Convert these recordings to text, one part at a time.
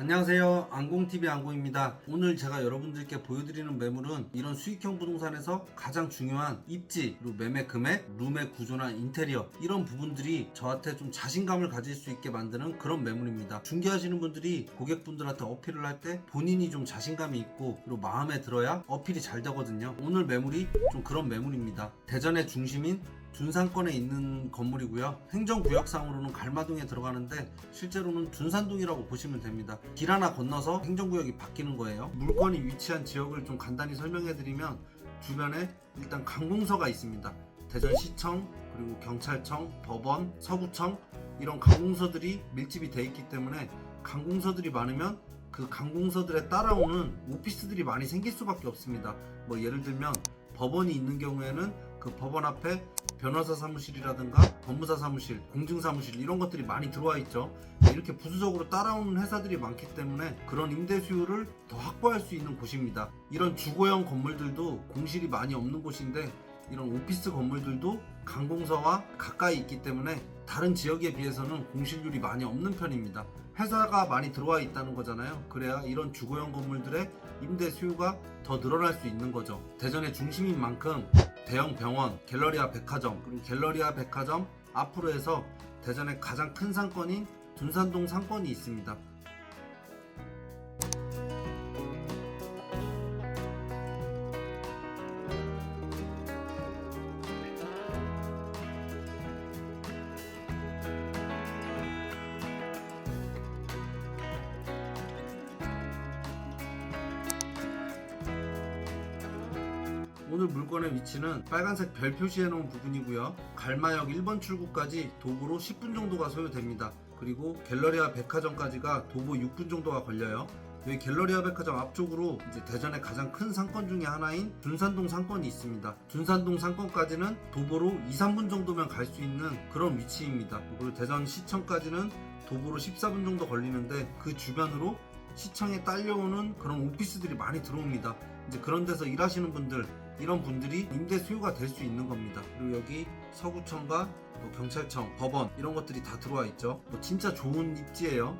안녕하세요. 안공TV 안공입니다. 오늘 제가 여러분들께 보여드리는 매물은 이런 수익형 부동산에서 가장 중요한 입지, 매매 금액, 룸의 구조나 인테리어 이런 부분들이 저한테 좀 자신감을 가질 수 있게 만드는 그런 매물입니다. 중개하시는 분들이 고객분들한테 어필을 할 때 본인이 좀 자신감이 있고 그리고 마음에 들어야 어필이 잘 되거든요. 오늘 매물이 좀 그런 매물입니다. 대전의 중심인 둔산권에 있는 건물이고요. 행정구역상으로는 갈마동에 들어가는데 실제로는 둔산동이라고 보시면 됩니다. 길 하나 건너서 행정구역이 바뀌는 거예요. 물건이 위치한 지역을 좀 간단히 설명해 드리면 주변에 일단 강공서가 있습니다. 대전시청 그리고 경찰청, 법원, 서구청 이런 강공서들이 밀집이 돼 있기 때문에 강공서들이 많으면 그 강공서들에 따라오는 오피스들이 많이 생길 수밖에 없습니다. 뭐 예를 들면 법원이 있는 경우에는 그 법원 앞에 변호사 사무실이라든가 법무사 사무실, 공증 사무실 이런 것들이 많이 들어와 있죠. 이렇게 부수적으로 따라오는 회사들이 많기 때문에 그런 임대 수요를 더 확보할 수 있는 곳입니다. 이런 주거형 건물들도 공실이 많이 없는 곳인데 이런 오피스 건물들도 강공서와 가까이 있기 때문에 다른 지역에 비해서는 공실률이 많이 없는 편입니다. 회사가 많이 들어와 있다는 거잖아요. 그래야 이런 주거형 건물들의 임대 수요가 더 늘어날 수 있는 거죠. 대전의 중심인 만큼 대형 병원, 갤러리아 백화점, 그리고 갤러리아 백화점 앞으로 해서 대전의 가장 큰 상권인 둔산동 상권이 있습니다. 오늘 물건의 위치는 빨간색 별 표시해 놓은 부분이고요. 갈마역 1번 출구까지 도보로 10분 정도가 소요됩니다. 그리고 갤러리아 백화점까지가 도보 6분 정도가 걸려요. 여기 갤러리아 백화점 앞쪽으로 이제 대전의 가장 큰 상권 중에 하나인 둔산동 상권이 있습니다. 둔산동 상권까지는 도보로 2, 3분 정도면 갈 수 있는 그런 위치입니다. 그리고 대전 시청까지는 도보로 14분 정도 걸리는데 그 주변으로 시청에 딸려오는 그런 오피스들이 많이 들어옵니다. 이제 그런 데서 일하시는 분들 이런 분들이 임대 수요가 될 수 있는 겁니다. 그리고 여기 서구청과 뭐 경찰청, 법원 이런 것들이 다 들어와 있죠. 뭐 진짜 좋은 입지예요.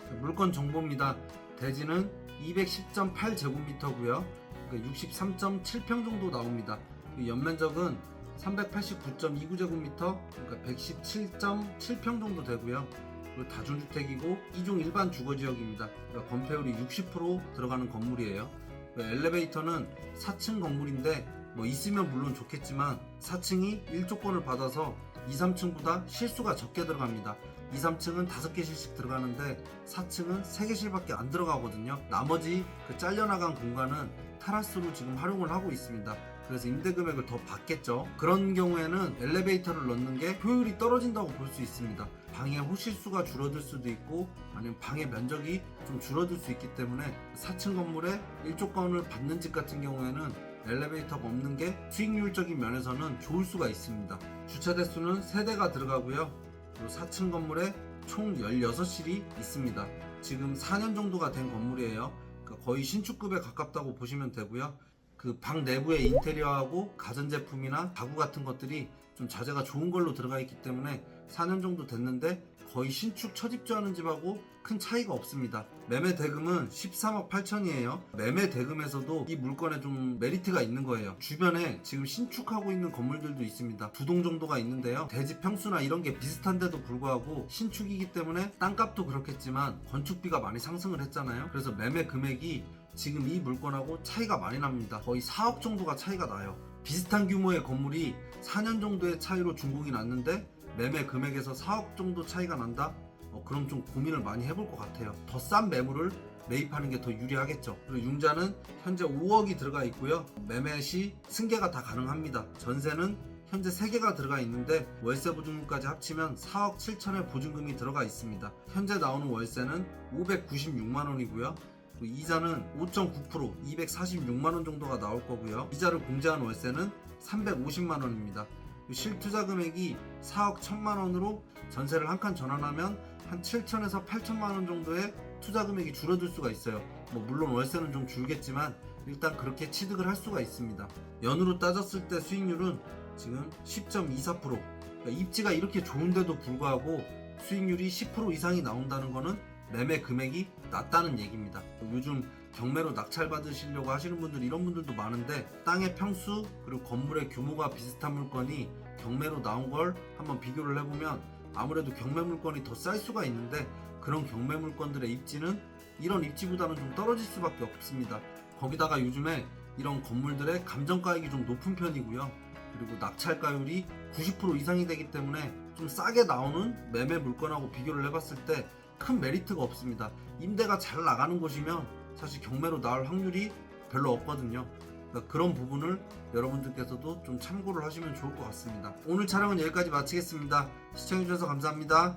자, 물건 정보입니다. 대지는 210.8제곱미터고요. 63.7평 정도 나옵니다. 그 연면적은 389.29제곱미터, 그러니까 117.7평 정도 되고요. 그리고 다중주택이고 이중 일반 주거지역입니다. 그러니까 건폐율이 60% 들어가는 건물이에요. 그 엘리베이터는 4층 건물인데 뭐 있으면 물론 좋겠지만 4층이 1조건을 받아서 2, 3층보다 실수가 적게 들어갑니다. 2, 3층은 5개 실씩 들어가는데 4층은 3개 실밖에 안 들어가거든요. 나머지 그 잘려나간 공간은 테라스로 지금 활용을 하고 있습니다. 그래서 임대 금액을 더 받겠죠. 그런 경우에는 엘리베이터를 넣는 게 효율이 떨어진다고 볼 수 있습니다. 방의 호실수가 줄어들 수도 있고 아니면 방의 면적이 좀 줄어들 수 있기 때문에 4층 건물에 1조건을 받는 집 같은 경우에는 엘리베이터가 없는 게 수익률적인 면에서는 좋을 수가 있습니다. 주차 대수는 3대가 들어가고요. 그리고 4층 건물에 총 16실이 있습니다. 지금 4년 정도가 된 건물이에요. 그러니까 거의 신축급에 가깝다고 보시면 되고요. 그 방 내부의 인테리어하고 가전제품이나 가구 같은 것들이 좀 자재가 좋은 걸로 들어가 있기 때문에 4년 정도 됐는데 거의 신축 첫 입주하는 집하고 큰 차이가 없습니다. 매매 대금은 13억 8천이에요. 매매 대금에서도 이 물건에 좀 메리트가 있는 거예요. 주변에 지금 신축하고 있는 건물들도 있습니다. 두 동 정도가 있는데요. 대지 평수나 이런 게 비슷한데도 불구하고 신축이기 때문에 땅값도 그렇겠지만 건축비가 많이 상승을 했잖아요. 그래서 매매 금액이 지금 이 물건하고 차이가 많이 납니다. 거의 4억 정도가 차이가 나요. 비슷한 규모의 건물이 4년 정도의 차이로 준공이 났는데 매매 금액에서 4억 정도 차이가 난다? 어, 그럼 좀 고민을 많이 해볼 것 같아요. 더 싼 매물을 매입하는 게 더 유리하겠죠. 그리고 융자는 현재 5억이 들어가 있고요. 매매 시 승계가 다 가능합니다. 전세는 현재 3개가 들어가 있는데 월세 보증금까지 합치면 4억 7천의 보증금이 들어가 있습니다. 현재 나오는 월세는 596만 원이고요. 그리고 이자는 5.9% 246만 원 정도가 나올 거고요. 이자를 공제한 월세는 350만 원입니다. 실투자 금액이 4억 1천만 원으로 전세를 한 칸 전환하면 한 7천에서 8천만 원 정도의 투자 금액이 줄어들 수가 있어요. 뭐 물론 월세는 좀 줄겠지만 일단 그렇게 취득을 할 수가 있습니다. 연으로 따졌을 때 수익률은 지금 10.24%. 그러니까 입지가 이렇게 좋은데도 불구하고 수익률이 10% 이상이 나온다는 거는 매매 금액이 낮다는 얘기입니다. 요즘 경매로 낙찰 받으시려고 하시는 분들 이런 분들도 많은데 땅의 평수 그리고 건물의 규모가 비슷한 물건이 경매로 나온 걸 한번 비교를 해보면 아무래도 경매 물건이 더 쌀 수가 있는데 그런 경매 물건들의 입지는 이런 입지보다는 좀 떨어질 수밖에 없습니다. 거기다가 요즘에 이런 건물들의 감정가액이 좀 높은 편이고요. 그리고 낙찰가율이 90% 이상이 되기 때문에 좀 싸게 나오는 매매 물건하고 비교를 해봤을 때 큰 메리트가 없습니다. 임대가 잘 나가는 곳이면 사실 경매로 나올 확률이 별로 없거든요. 그러니까 그런 부분을 여러분들께서도 좀 참고를 하시면 좋을 것 같습니다. 오늘 촬영은 여기까지 마치겠습니다. 시청해주셔서 감사합니다.